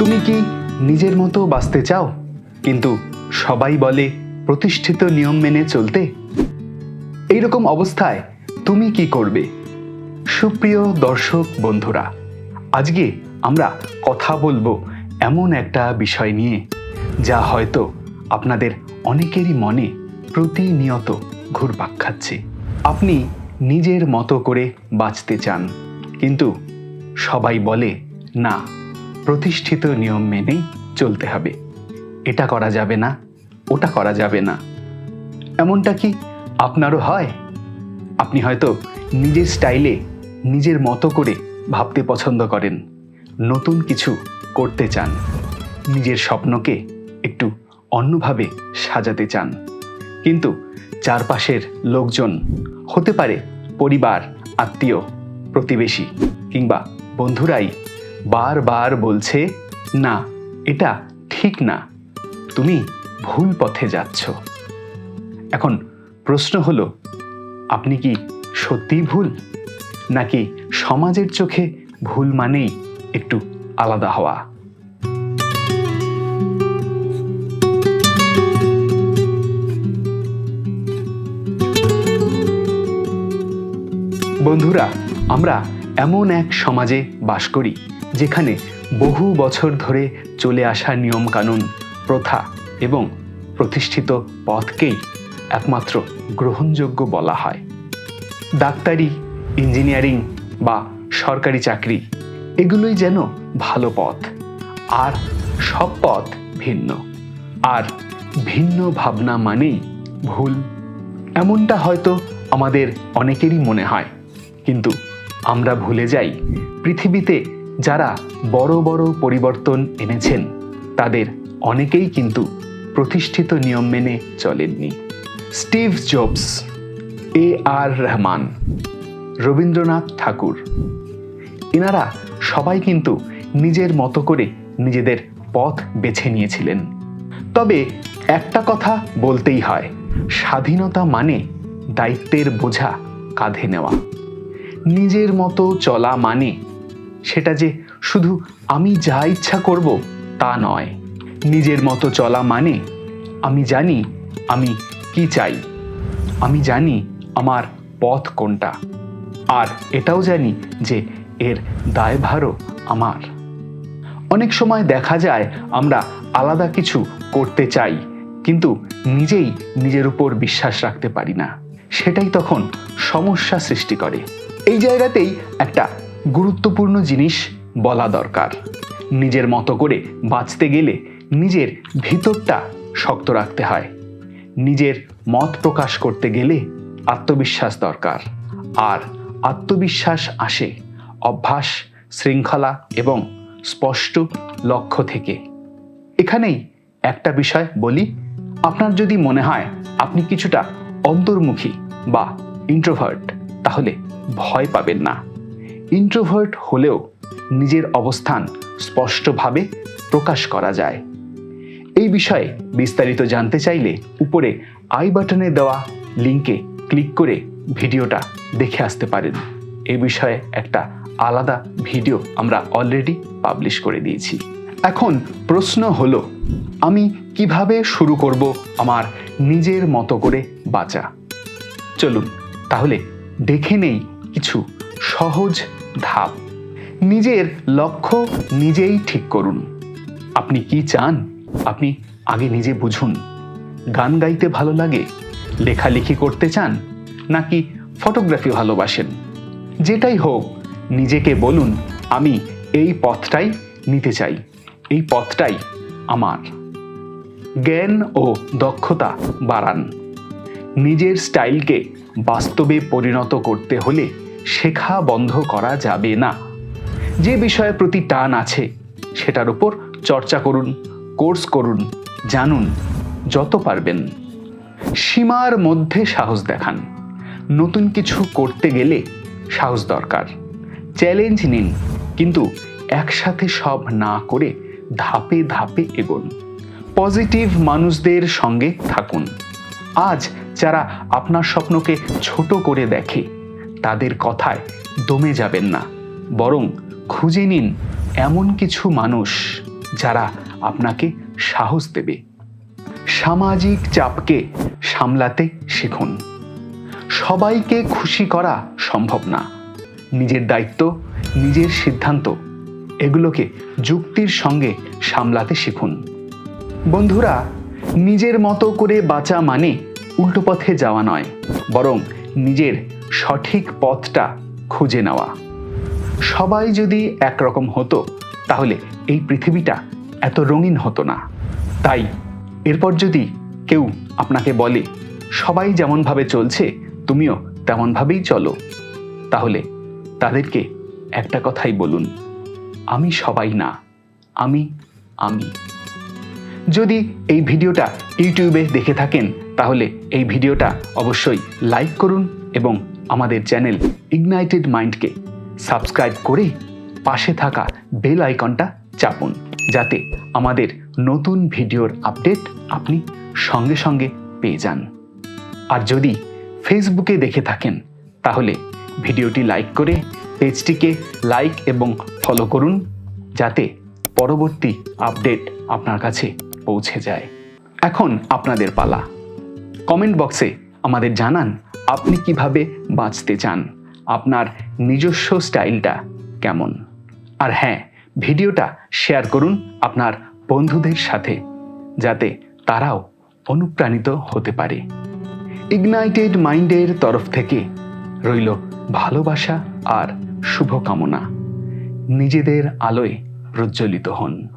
তুমি কি নিজের মতো বাঁচতে চাও? কিন্তু সবাই বলে, প্রতিষ্ঠিত নিয়ম মেনে চলতে। এইরকম অবস্থায় তুমি কি করবে? সুপ্রিয় দর্শক বন্ধুরা, আজকে আমরা কথা বলব এমন একটা বিষয় নিয়ে, যা হয়তো আপনাদের অনেকেরই মনে প্রতিনিয়ত ঘুরপাক খাচ্ছে। আপনি নিজের মতো করে বাঁচতে চান, কিন্তু সবাই বলে, না প্রতিষ্ঠিত নিয়ম মেনে চলতে হবে। এটা করা যাবে না, ওটা করা যাবে না। এমনটা কি আপনারও হয়? আপনি হয়তো নিজের স্টাইলে, নিজের মতো করে ভাবতে পছন্দ করেন, নতুন কিছু করতে চান, নিজের স্বপ্নকে একটু অন্যভাবে সাজাতে চান। কিন্তু চারপাশের লোকজন, হতে পারে পরিবার, আত্মীয়, প্রতিবেশী কিংবা বন্ধুরাই বারবার বলছে, না, এটা ঠিক না। তুমি ভুল পথে যাচ্ছ। এখন প্রশ্ন হলো, আপনি কি সত্যি ভুল? নাকি সমাজের চোখে ভুল মানেই একটু আলাদা হওয়া? বন্ধুরা, আমরা এমন এক সমাজে বাস করি যেখানে বহু বছর ধরে চলে আসা নিয়মকানুন, প্রথা এবং প্রতিষ্ঠিত পথকেই একমাত্র গ্রহণযোগ্য বলা হয়। ডাক্তারি, ইঞ্জিনিয়ারিং বা সরকারি চাকরি এগুলোই যেন ভালো পথ, আর সব পথ ভিন্ন। আর ভিন্ন ভাবনা মানেই ভুল। এমনটা হয়তো আমাদের অনেকেরই মনে হয়, কিন্তু আমরা ভুলে যাই। পৃথিবীতে যারা বড় বড় পরিবর্তন এনেছেন, তাদের অনেকেই কিন্তু প্রতিষ্ঠিত নিয়ম মেনে চলেননি। Steve Jobs, A R Rahman, Rabindranath Thakur, এনারা সবাই কিন্তু নিজের মতো করে নিজেদের পথ বেছে নিয়েছিলেন। তবে একটা কথা বলতেই হয়, স্বাধীনতা মানে দায়িত্বের বোঝা কাঁধে নেওয়া। নিজের মতো চলা মানে সেটা যে শুধু আমি যা ইচ্ছা করব তা নয়। নিজের মতো চলা মানে আমি জানি আমি কি চাই। আমি জানি আমার পথ কোনটা। আর এটাও জানি যে এর দায়ভারও আমার। অনেক সময় দেখা যায় আমরা আলাদা কিছু করতে চাই, কিন্তু নিজেই নিজের উপর বিশ্বাস রাখতে পারি না। সেটাই তখন সমস্যা সৃষ্টি করে। এই জায়গাতেই একটা গুরুত্বপূর্ণ জিনিস বলা দরকার। নিজের মতো করে বাঁচতে গেলে নিজের ভিতরটা শক্ত রাখতে হয়। নিজের মত প্রকাশ করতে গেলে আত্মবিশ্বাস দরকার। আর আত্মবিশ্বাস আসে অভ্যাস, শৃঙ্খলা এবং স্পষ্ট লক্ষ্য থেকে। এখানেই একটা বিষয় বলি, আপনার যদি মনে হয় আপনি কিছুটা অন্তর্মুখী বা ইন্ট্রোভার্ট তাহলে ভয় পাবেন না। ইন্ট্রোভার্ট হলেও নিজের অবস্থান স্পষ্টভাবে প্রকাশ করা যায়। এই বিষয়ে বিস্তারিত জানতে চাইলে উপরে আই বাটনে দেওয়া লিংকে ক্লিক করে ভিডিওটা দেখে আসতে পারেন। এই বিষয়ে একটা আলাদা ভিডিও আমরা অলরেডি পাবলিশ করে দিয়েছি। এখন প্রশ্ন হলো, আমি কীভাবে শুরু করব আমার নিজের মতো করে বাঁচা? চলুন, তাহলে দেখে নেই কিছু সহজ ধাপ। নিজের লক্ষ্য নিজেই ঠিক করুন। আপনি কি চান? আপনি আগে নিজে বুঝুন। গান গাইতে ভালো লাগে? লেখালেখি করতে চান? নাকি ফটোগ্রাফি ভালোবাসেন? যেটাই হোক, নিজেকে বলুন, আমি এই পথটাই নিতে চাই। এই পথটাই আমার। জ্ঞান ও দক্ষতা বাড়ান। নিজের স্টাইলকে বাস্তবে পরিণত করতে হলে শেখা বন্ধ করা যাবে না। যে বিষয়ের প্রতি টান আছে, সেটার উপর চর্চা করুন, কোর্স করুন, জানুন, যত পারবেন। সীমার মধ্যে সাহস দেখান। নতুন কিছু করতে গেলে সাহস দরকার। চ্যালেঞ্জ নিন, কিন্তু একসাথে সব না করে ধাপে ধাপে এগোন। পজিটিভ মানুষদের সঙ্গে থাকুন। আজ যারা আপনার স্বপ্নকে ছোট করে দেখে তাদের কথায় দমে যাবেন না। বরং খুঁজে নিন এমন কিছু মানুষ যারা আপনাকে সাহস দেবে। সামাজিক চাপকে সামলাতে শিখুন। সবাইকে খুশি করা সম্ভব না। নিজের দায়িত্ব, নিজের সিদ্ধান্ত, এগুলোকে যুক্তির সঙ্গে সামলাতে শিখুন। বন্ধুরা, নিজের মতো করে বাঁচা মানে উল্টো পথে যাওয়া নয়, বরং নিজের সঠিক পথটা খুঁজে নেওয়া। সবাই যদি একরকম হতো, তাহলে এই পৃথিবীটা এত রঙিন হতো না। তাই এরপর যদি কেউ আপনাকে বলে, সবাই যেমনভাবে চলছে, তুমিও তেমনভাবেই চলো, তাহলে তাদেরকে একটা কথাই বলুন, আমি সবাই না, আমি আমি। যদি এই ভিডিওটা ইউটিউবে দেখে থাকেন, তাহলে এই ভিডিওটা অবশ্যই লাইক করুন এবং আমাদের চ্যানেল ইগনাইটেড মাইন্ডকে সাবস্ক্রাইব করে পাশে থাকা বেল আইকনটা চাপুন, যাতে আমাদের নতুন ভিডিওর আপডেট আপনি সঙ্গে সঙ্গে পেয়ে যান। আর যদি ফেসবুকে দেখে থাকেন, তাহলে ভিডিওটি লাইক করে পেজটিকে লাইক এবং ফলো করুন, যাতে পরবর্তী আপডেট আপনার কাছে পৌঁছে যায়। এখন আপনাদের পালা। কমেন্ট বক্সে আমাদের জানান আপনি কীভাবে বাঁচতে চান? আপনার নিজস্ব স্টাইলটা কেমন? আর হ্যাঁ ভিডিওটা শেয়ার করুন আপনার বন্ধুদের সাথে, যাতে তারাও অনুপ্রাণিত হতে পারে। ইগনাইটেড মাইন্ডের তরফ থেকে রইল ভালোবাসা আর শুভকামনা। নিজেদের আলোয় প্রজ্বলিত হন।